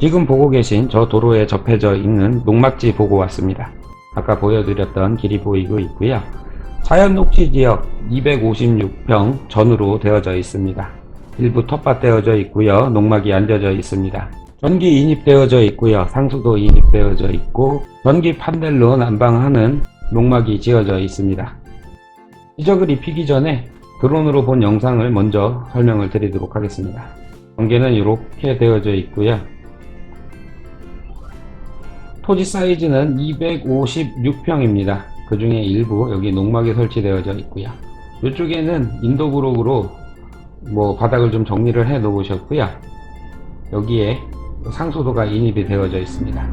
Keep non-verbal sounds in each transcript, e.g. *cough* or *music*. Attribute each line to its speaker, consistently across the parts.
Speaker 1: 지금 보고 계신 저 도로에 접해져 있는 농막지 보고 왔습니다. 아까 보여드렸던 길이 보이고 있고요. 자연 녹지 지역 256평 전으로 되어져 있습니다. 일부 텃밭 되어져 있고요. 농막이 앉아져 있습니다. 전기 인입되어져 있고요. 상수도 인입되어져 있고 전기 판넬로 난방하는 농막이 지어져 있습니다. 지적을 입히기 전에 드론으로 본 영상을 먼저 설명을 드리도록 하겠습니다. 전개는 이렇게 되어져 있고요. 토지 사이즈는 256평입니다. 그 중에 일부 여기 농막이 설치되어져 있고요. 이쪽에는 인도 브록으로 뭐 바닥을 좀 정리를 해 놓으셨고요. 여기에 상수도가 인입이 되어져 있습니다.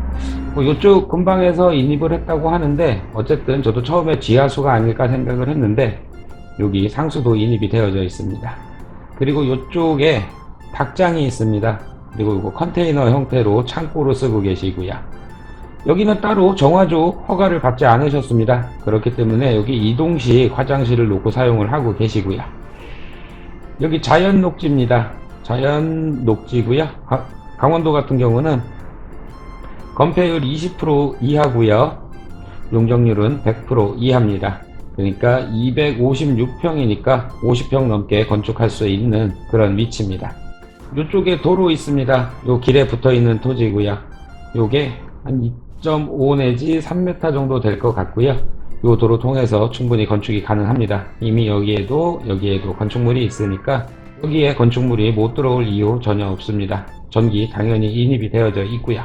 Speaker 1: 뭐 이쪽 근방에서 인입을 했다고 하는데 어쨌든 저도 처음에 지하수가 아닐까 생각을 했는데 여기 상수도 인입이 되어져 있습니다. 그리고 이쪽에 닭장이 있습니다. 그리고 이거 컨테이너 형태로 창고로 쓰고 계시고요. 여기는 따로 정화조 허가를 받지 않으셨습니다. 그렇기 때문에 여기 이동식 화장실을 놓고 사용을 하고 계시고요. 여기 자연 녹지입니다. 자연 녹지고요. 가- 강원도 같은 경우는 건폐율 20% 이하고요. 용적률은 100% 이하입니다. 그러니까 256평이니까 50평 넘게 건축할 수 있는 그런 위치입니다. 이쪽에 도로 있습니다. 요 길에 붙어 있는 토지고요. 요게 한 2.5 내지 3m 정도 될 것 같고요. 요 도로 통해서 충분히 건축이 가능합니다. 이미 여기에도 여기에도 건축물이 있으니까 여기에 건축물이 못 들어올 이유 전혀 없습니다. 전기 당연히 인입이 되어져 있고요.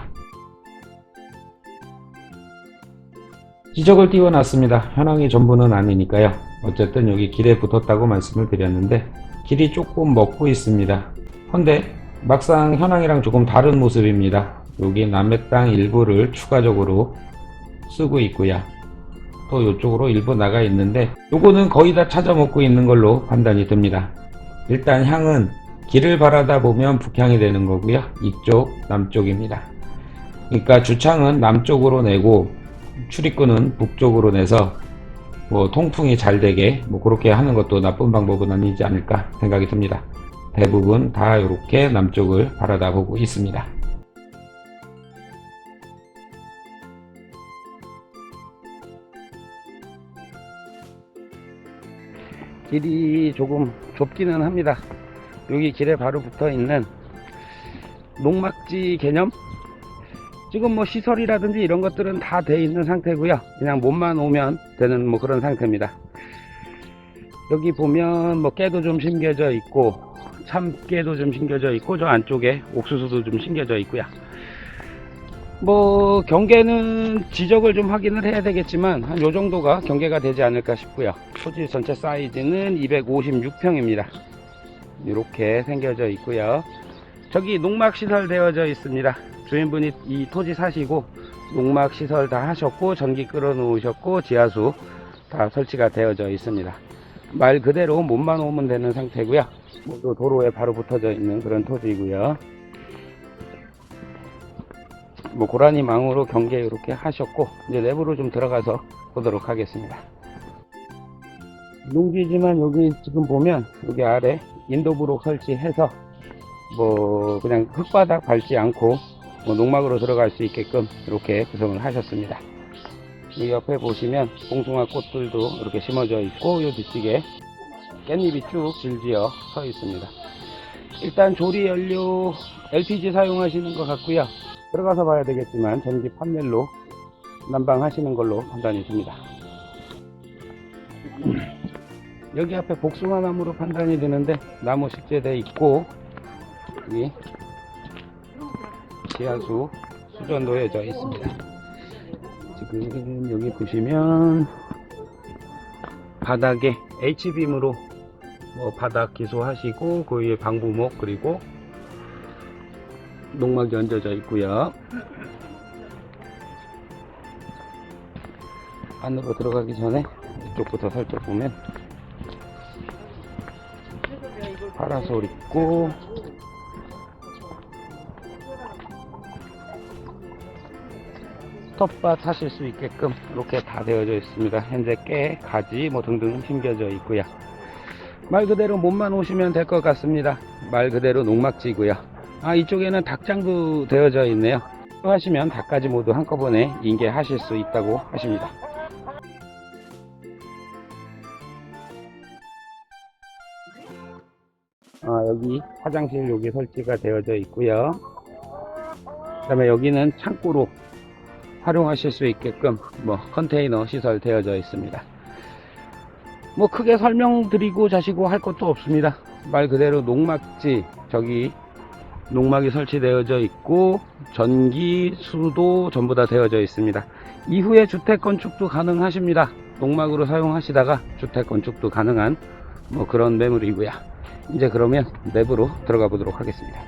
Speaker 1: 지적을 띄워놨습니다. 현황이 전부는 아니니까요. 어쨌든 여기 길에 붙었다고 말씀을 드렸는데 길이 조금 먹고 있습니다. 근데 막상 현황이랑 조금 다른 모습입니다. 여기 남의 땅 일부를 추가적으로 쓰고 있고요. 또 이쪽으로 일부 나가 있는데 요거는 거의 다 찾아 먹고 있는 걸로 판단이 듭니다. 일단 향은 길을 바라다 보면 북향이 되는 거고요. 이쪽 남쪽입니다. 그러니까 주창은 남쪽으로 내고 출입구는 북쪽으로 내서 뭐 통풍이 잘 되게 뭐 그렇게 하는 것도 나쁜 방법은 아니지 않을까 생각이 듭니다. 대부분 다 이렇게 남쪽을 바라다 보고 있습니다. 길이 조금 좁기는 합니다. 여기 길에 바로 붙어 있는 농막지 개념? 지금 뭐 시설이라든지 이런 것들은 다 돼 있는 상태고요. 그냥 몸만 오면 되는 뭐 그런 상태입니다. 여기 보면 뭐 깨도 좀 심겨져 있고 참깨도 좀 심겨져 있고 저 안쪽에 옥수수도 좀 심겨져 있고요. 뭐 경계는 지적을 좀 확인을 해야 되겠지만 한 요 정도가 경계가 되지 않을까 싶고요. 토지 전체 사이즈는 256평입니다. 이렇게 생겨져 있고요. 저기 농막 시설 되어져 있습니다. 주인분이 이 토지 사시고 농막 시설 다 하셨고 전기 끌어 놓으셨고 지하수 다 설치가 되어져 있습니다. 말 그대로 몸만 오면 되는 상태고요. 모두 도로에 바로 붙어져 있는 그런 토지고요. 뭐 고라니 망으로 경계 이렇게 하셨고 이제 내부로 좀 들어가서 보도록 하겠습니다. 농지지만 여기 지금 보면 여기 아래 인도브록 설치해서 뭐 그냥 흙바닥 밟지 않고 뭐 농막으로 들어갈 수 있게끔 이렇게 구성을 하셨습니다. 이 옆에 보시면 봉숭아 꽃들도 이렇게 심어져 있고 이 뒤쪽에 깻잎이 쭉 질지어 서 있습니다. 일단 조리 연료 LPG 사용하시는 것 같고요. 들어가서 봐야 되겠지만 전기 판넬로 난방하시는 걸로 판단이 듭니다. *clears throat* 여기 앞에 복숭아 나무로 판단이 되는데 나무 식재돼 있고 여기 지하수 수전 놓여져 있습니다. 지금 여기 보시면 바닥에 H빔으로 뭐 바닥 기소하시고 그 위에 방부목 그리고 농막이 얹어져 있고요. 안으로 들어가기 전에 이쪽부터 살펴보면 파라솔 있고 텃밭 하실 수 있게끔 이렇게 다 되어져 있습니다. 현재 깨, 가지 뭐 등등 심겨져 있고요. 말 그대로 몸만 오시면 될 것 같습니다. 말 그대로 농막지고요. 아, 이쪽에는 닭장도 되어져 있네요. 하시면 닭까지 모두 한꺼번에 인계하실 수 있다고 하십니다. 아, 여기 화장실 여기 설치가 되어져 있고요. 그 다음에 여기는 창고로 활용하실 수 있게끔 뭐 컨테이너 시설 되어져 있습니다. 뭐 크게 설명드리고 자시고 할 것도 없습니다. 말 그대로 농막지 저기 농막이 설치되어져 있고 전기, 수도 전부 다 되어져 있습니다. 이후에 주택 건축도 가능하십니다. 농막으로 사용하시다가 주택 건축도 가능한 뭐 그런 매물이고요. 이제 그러면 내부로 들어가 보도록 하겠습니다.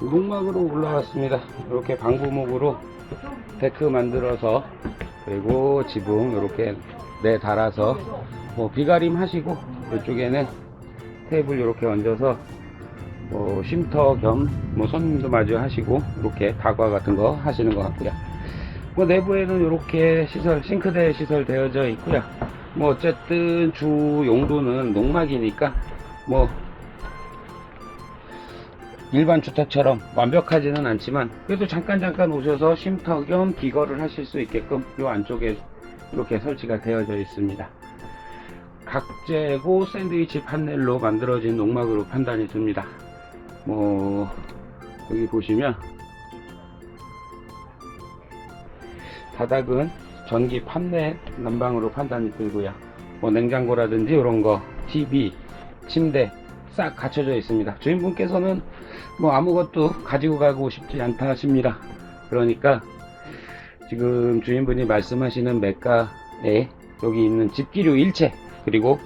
Speaker 1: 농막으로 올라왔습니다. 이렇게 방부목으로 데크 만들어서 그리고 지붕 이렇게 내 달아서 뭐 비가림 하시고 이쪽에는 테이블 이렇게 얹어서 뭐 쉼터 겸 뭐 손님도 마주 하시고 이렇게 다과 같은 거 하시는 것 같고요. 뭐 내부에는 이렇게 시설 싱크대 시설 되어져 있고요. 뭐 어쨌든 주 용도는 농막이니까 뭐 일반 주택처럼 완벽하지는 않지만 그래도 잠깐 잠깐 오셔서 쉼터 겸 기거를 하실 수 있게끔 이 안쪽에 이렇게 설치가 되어져 있습니다. 각재고 샌드위치 판넬로 만들어진 농막으로 판단이 듭니다. 뭐 여기 보시면 바닥은 전기 판넬 난방으로 판단이 들고요. 뭐 냉장고라든지 이런 거, TV, 침대 싹 갖춰져 있습니다. 주인분께서는 뭐 아무것도 가지고 가고 싶지 않다 하십니다. 그러니까 지금 주인분이 말씀하시는 매가에 여기 있는 집기류 일체 그리고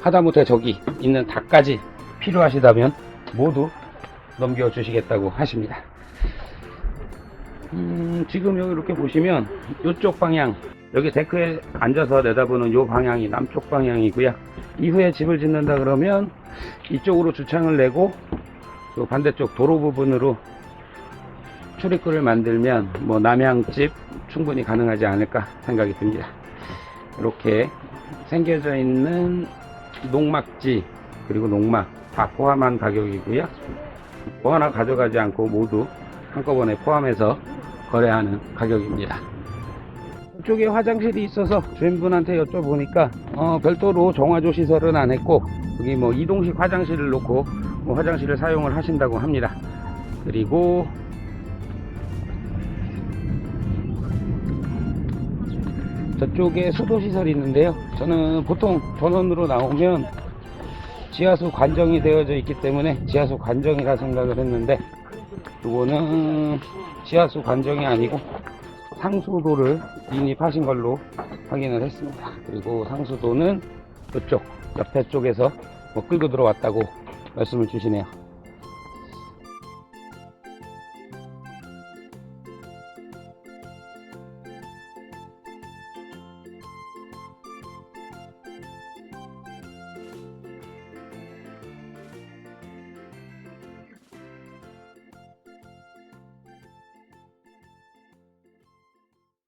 Speaker 1: 하다못해 저기 있는 닭까지 필요하시다면 모두 넘겨주시겠다고 하십니다. 음, 지금 여기 이렇게 보시면 이쪽 방향 여기 데크에 앉아서 내다보는 이 방향이 남쪽 방향이고요. 이후에 집을 짓는다 그러면 이쪽으로 주창을 내고 그 반대쪽 도로 부분으로 출입구를 만들면 뭐 남향집 충분히 가능하지 않을까 생각이 듭니다. 이렇게 생겨져 있는 농막지 그리고 농막 다 포함한 가격이고요. 뭐 하나 가져가지 않고 모두 한꺼번에 포함해서 거래하는 가격입니다. 이쪽에 화장실이 있어서 주인분한테 여쭤보니까 어, 별도로 정화조 시설은 안 했고 여기 뭐 이동식 화장실을 놓고 뭐 화장실을 사용을 하신다고 합니다. 그리고 저쪽에 수도 시설이 있는데요. 저는 보통 전원으로 나오면 지하수 관정이 되어져 있기 때문에 지하수 관정이라 생각을 했는데 이거는 지하수 관정이 아니고 상수도를 인입하신 걸로 확인을 했습니다. 그리고 상수도는 이쪽 옆에 쪽에서 뭐 끌고 들어왔다고 말씀을 주시네요.